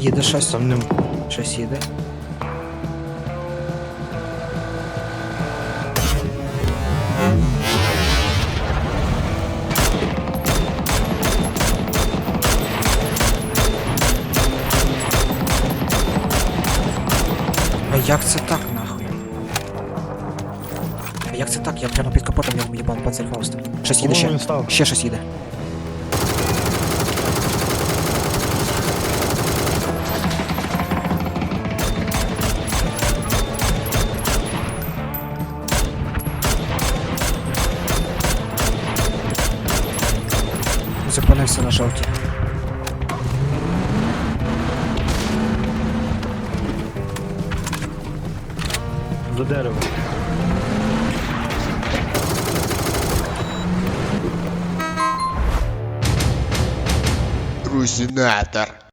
Їде щось. Там не... Щось їде. А як це так нахуй? А як це так? Я прямо під капотом йому їбав панцерфауста. Щось їде ще. Ще щось їде. Зупинився на жовтій. За дерево. Трусінатор.